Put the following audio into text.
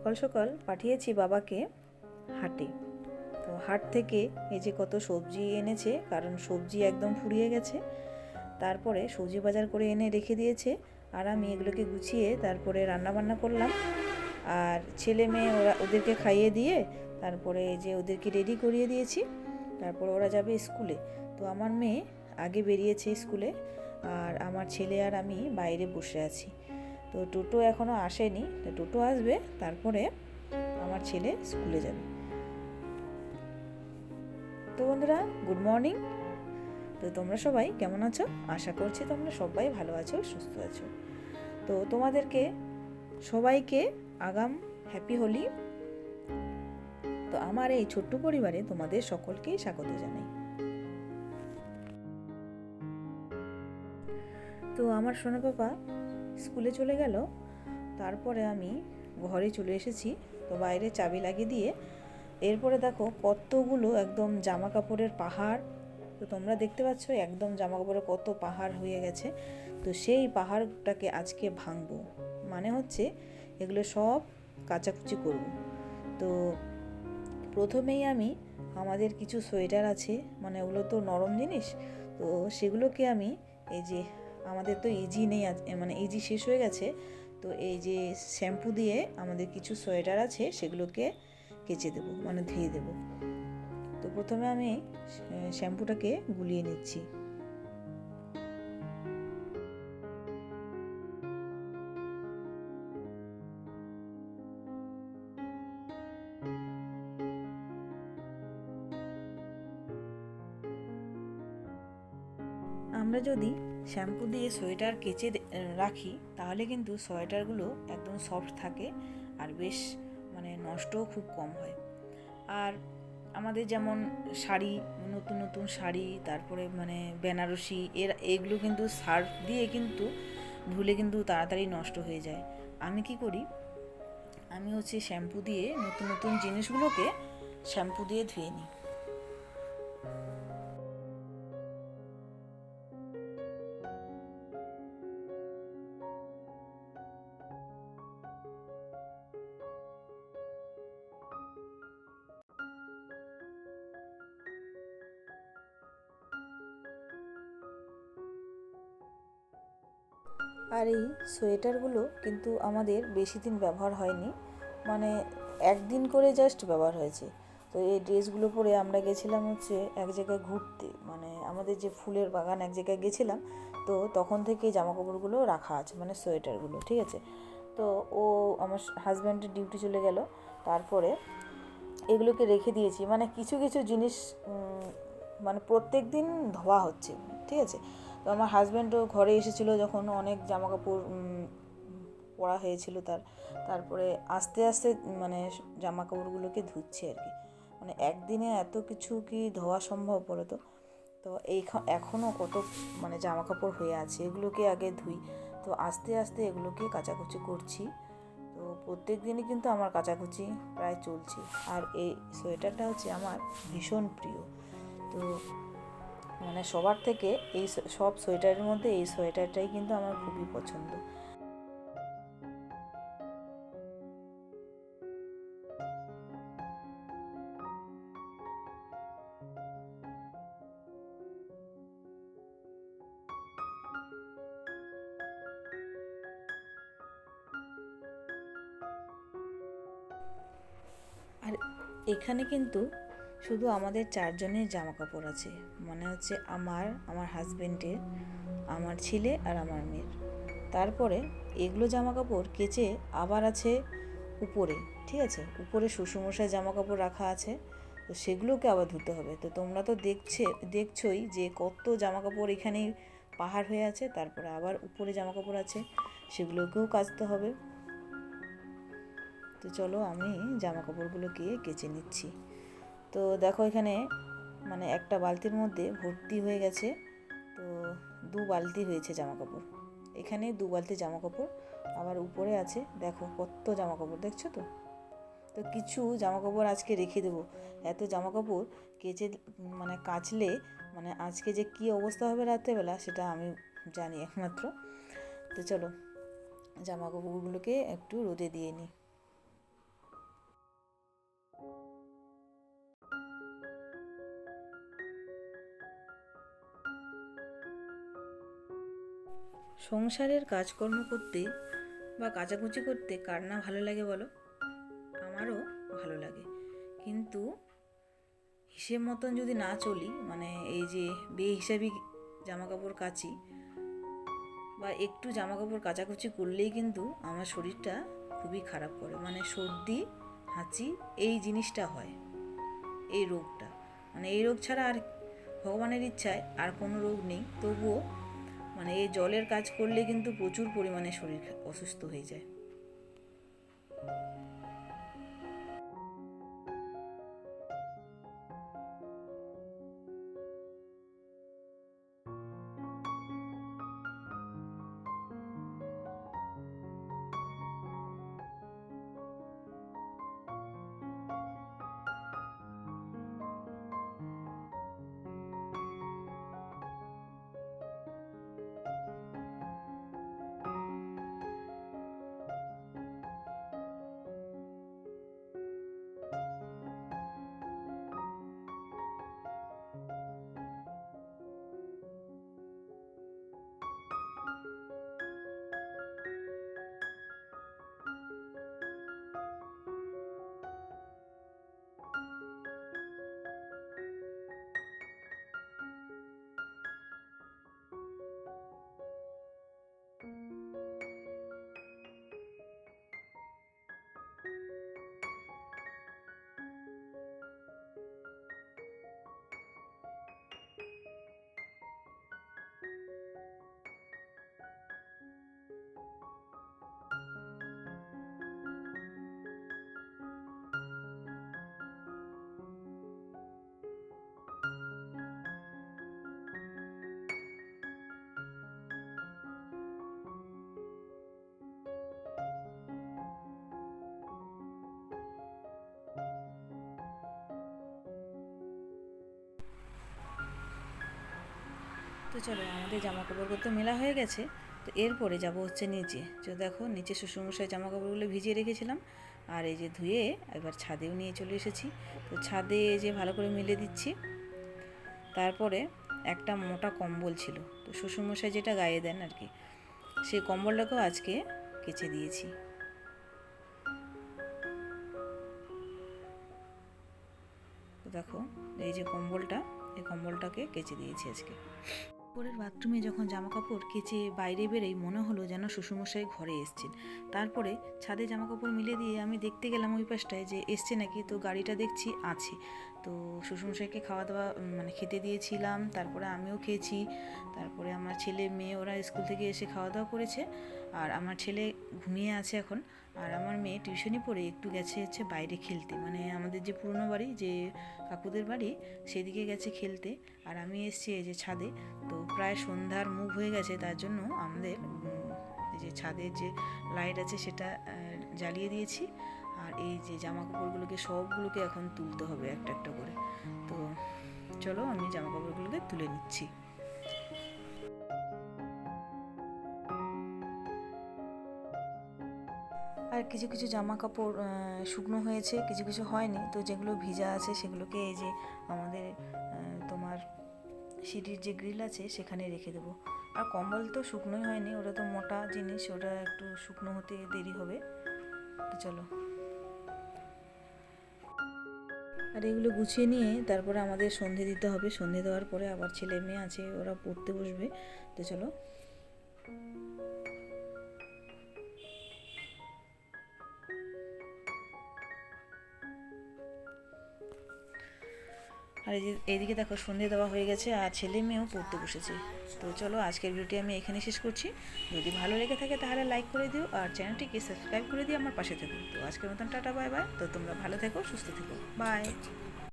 সকাল সকাল পাঠিয়েছি বাবাকে হাটে। তো হাট থেকে এই যে কত সবজি এনেছে, কারণ সবজি একদম ফুরিয়ে গেছে, তারপরে সবজি বাজার করে এনে রেখে দিয়েছে, আর আমি এগুলোকে গুছিয়ে তারপরে রান্না বান্না করলাম। আর ছেলে মেয়ে ওরা ওদেরকে খাইয়ে দিয়ে তারপরে যে ওদেরকে রেডি করিয়ে দিয়েছি, তারপর ওরা যাবে স্কুলে। তো আমার মেয়ে আগে বেরিয়েছে স্কুলে, আর আমার ছেলে আর আমি বাইরে বসে আছি। তো টোটো এখনও আসেনি, তো টোটো আসবে, তারপরে আমার ছেলে স্কুলে যাবে। তো বন্ধুরা গুড মর্নিং তো তোমরা সবাই কেমন আছো? আশা করছি তোমরা সবাই ভালো আছো, সুস্থ আছো। তো তোমাদেরকে সবাইকে আগাম হ্যাপি হোলি। তো আমার এই ছোট্ট পরিবারে তোমাদের সকলকেই স্বাগত জানাই। তো আমার সোনা পাপা স্কুলে চলে গেল। তারপরে আমি ঘরে চলে এসেছি তো বাইরে চাবি লাগিয়ে দিয়ে। এরপরে দেখো কতগুলো একদম জামা কাপড়ের পাহাড়। তো তোমরা দেখতে পাচ্ছ একদম জামা কাপড়ের কত পাহাড় হয়ে গেছে। তো সেই পাহাড়টাকে আজকে ভাঙবো। মানে হচ্ছে এগুলো সব কাচাকুচি করব। তো প্রথমেই আমি আমাদের কিছু সোয়েটার আছে মানে ওগুলো তো নরম জিনিস। তো সেগুলোকে আমি এই যে আমাদের তো ইজি নেই মানে ইজি শেষ হয়ে গেছে। তো এই যে শ্যাম্পু দিয়ে আমাদের কিছু সোয়েটার আছে, সেগুলোকে কেচে দেবো মানে ধুয়ে দেবো। তো প্রথমে আমি শ্যাম্পুটাকে গুলিয়ে নিচ্ছি। আমরা যদি শ্যাম্পু দিয়ে সোয়েটার কেচে রাখি, তাহলে কিন্তু সোয়েটারগুলো একদম সফট থাকে আর বেশ মানে নষ্টও খুব কম হয়। আর আমাদের যেমন শাড়ি, নতুন নতুন শাড়ি, তারপরে মানে বেনারসি, এর এগুলো কিন্তু সার্ফ দিয়ে কিন্তু ধুলে কিন্তু তাড়াতাড়ি নষ্ট হয়ে যায়। আমি কি করি? আমি হচ্ছে শ্যাম্পু দিয়ে নতুন নতুন জিনিসগুলোকে শ্যাম্পু দিয়ে ধুয়ে নিই। আর এই সোয়েটারগুলো কিন্তু আমাদের বেশি দিন ব্যবহার হয়নি। মানে একদিন করে জাস্ট ব্যবহার হয়েছে। তো এই ড্রেসগুলো পরে আমরা গেছিলাম হচ্ছে এক জায়গায় ঘুরতে। মানে আমাদের যে ফুলের বাগান এক জায়গায় গেছিলাম, তো তখন থেকে জামা কাপড়গুলো রাখা আছে মানে সোয়েটারগুলো, ঠিক আছে? তো ও আমার হাজব্যান্ডের ডিউটি চলে গেল। তারপরে এগুলোকে রেখে দিয়েছি। মানে কিছু কিছু জিনিস মানে প্রত্যেক দিন ধোয়া হচ্ছে, ঠিক আছে? তো আমার হাজব্যান্ডও ঘরে এসেছিল যখন অনেক জামা কাপড় পরা হয়েছিল তার। তারপরে আস্তে আস্তে মানে জামা কাপড়গুলোকে ধুচ্ছে আর কি। মানে একদিনে এত কিছু কি ধোয়া সম্ভব বলো তো? তো এই এখনও কত মানে জামা কাপড় হয়ে আছে, এগুলোকে আগে ধুই। তো আস্তে আস্তে এগুলোকে কাচাকুচি করছি। তো প্রত্যেক দিনই কিন্তু আমার কাচাকুচি প্রায় চলছে। আর এই সোয়েটারটা হচ্ছে আমার ভীষণ প্রিয়। তো মানে সবার থেকে এই সব সোয়েটারের মধ্যে এই সোয়েটারটাই কিন্তু আমার খুবই পছন্দ। আর এখানে কিন্তু শুধু আমাদের চারজনের জামা কাপড় আছে। মানে হচ্ছে আমার আমার হাজবেন্ডের আমার ছেলে আর আমার মেয়ের। তারপরে এগুলো জামা কাপড় কেচে আবার আছে উপরে, ঠিক আছে? উপরে শ্বশুরমশাই জামা কাপড় রাখা আছে, তো সেগুলোকে আবার ধুতে হবে। তো তোমরা তো দেখছে, দেখছোই যে কত জামা কাপড় এখানেই পাহাড় হয়ে আছে, তারপরে আবার উপরে জামা কাপড় আছে, সেগুলোকেও কাচতে হবে। তো চলো আমি জামা কাপড়গুলোকে কেচে নিচ্ছি। তো দেখো এখানে মানে একটা বালতির মধ্যে ভর্তি হয়ে গেছে। তো দু বালতি হয়েছে জামা কাপড় এখানে দু বালতি জামা কাপড় আবার উপরে আছে। দেখো কত জামা কাপড় দেখছ তো? তো কিছু জামা কাপড় আজকে রেখে দেবো। এত জামা কাপড় কেচে মানে কাচলে মানে আজকে যে কী অবস্থা হবে রাত্রেবেলা সেটা আমি জানি একমাত্র। তো চলো জামা কাপড়গুলোকে একটু রোদে দিয়ে নিই। সংসারের কাজকর্ম করতে বা কাচাকুচি করতে কার না ভালো লাগে বলো? আমারও ভালো লাগে। কিন্তু হিসেব মতন যদি না চলি মানে এই যে বে হিসাবি জামা কাপড় কাচি বা একটু জামা কাপড় কাচাকুচি করলেই কিন্তু আমার শরীরটা খুবই খারাপ করে। মানে সর্দি, হাঁচি এই জিনিসটা হয়, এই রোগটা। মানে এই রোগ ছাড়া আর ভগবানের ইচ্ছায় আর কোনো রোগ নেই। তবুও মানে এই জলের কাজ করলে কিন্তু প্রচুর পরিমাণে শরীর অসুস্থ হয়ে যায়। তো চলো, আমাদের জামা কাপড় তো মেলা হয়ে গেছে। তো এরপরে যাব হচ্ছে নিচে। তো দেখো, নিচে শ্বশুরমশাই জামা কাপড়গুলো ভিজিয়ে রেখেছিলাম। আর এই যে ধুয়ে একবার ছাদেও নিয়ে চলে এসেছি। তো ছাদে যে ভালো করে মিলে দিচ্ছি। তারপরে একটা মোটা কম্বল ছিল। তো শ্বশুরমশাই যেটা গায়ে দেন আর কি, সেই কম্বলটাকেও আজকে কেচে দিয়েছি। দেখো, এই যে কম্বলটা, এই কম্বলটাকে কেচে দিয়েছি আজকে। পরের বাথরুমে যখন জামা কাপড় কেচে বাইরে বেরোই, মনে হলো যেন শ্বশুরমশাই ঘরে এসছেন। তারপরে ছাদে জামা কাপড় মিলে দিয়ে আমি দেখতে গেলাম ওই পাশটায় যে এসছে নাকি, তো গাড়িটা দেখছি আছে। তো শ্বশুরমশাইকে খাওয়া দাওয়া মানে খেতে দিয়েছিলাম, তারপরে আমিও খেয়েছি, তারপরে আমার ছেলে, মেয়ে, ওরা স্কুল থেকে এসে খাওয়া দাওয়া করেছে, আর আমার ছেলে ঘুমিয়ে আছে এখন। আর আমার মেয়ে টিউশনি পড়ে, একটু গেছে হচ্ছে বাইরে খেলতে। মানে আমাদের যে পুরনো বাড়ি, যে কাকুদের বাড়ি, সেদিকে গেছে খেলতে। আর আমি এসছি এই যে ছাদে। তো প্রায় সন্ধ্যার মুখ হয়ে গেছে, তার জন্য আমাদের যে ছাদের যে লাইট আছে সেটা জ্বালিয়ে দিয়েছি। আর এই যে জামা কাপড়গুলোকে সবগুলোকে এখন তুলতে হবে একটা একটা করে। তো চলো আমি জামা কাপড়গুলোকে তুলে নিচ্ছি। আর কিছু কিছু জামা কাপড় শুকনো হয়েছে, কিছু কিছু হয়নি। তো যেগুলো ভিজা আছে, সেগুলোকে এই যে আমাদের তোমার সিঁড়ির যে গ্রিল আছে, সেখানে রেখে দেবো। আর কম্বল তো শুকনোই হয়নি, ওটা তো মোটা জিনিস, ওটা একটু শুকনো হতে দেরি হবে। তো চলো। আর এগুলো গুছিয়ে নিয়ে তারপরে আমাদের সন্ধে দিতে হবে। সন্ধে দেওয়ার পরে আবার ছেলে মেয়ে আছে, ওরা পড়তে বসবে। তো চলো। আর এইদিকে দেখো সন্ধে দেওয়া হয়ে গেছে আর ছেলে মেয়েও পড়তে বসেছে। তো চলো আজকের ভিডিওটি আমি এখানে শেষ করছি। যদি ভালো লেগে থাকে তাহলে লাইক করে দিও আর চ্যানেলটিকে সাবস্ক্রাইব করে দিও আমার পাশে থেকো। তো আজকের মতন টাটা, বাই বাই। তো তোমরা ভালো থেকো, সুস্থ থেকো। বাই।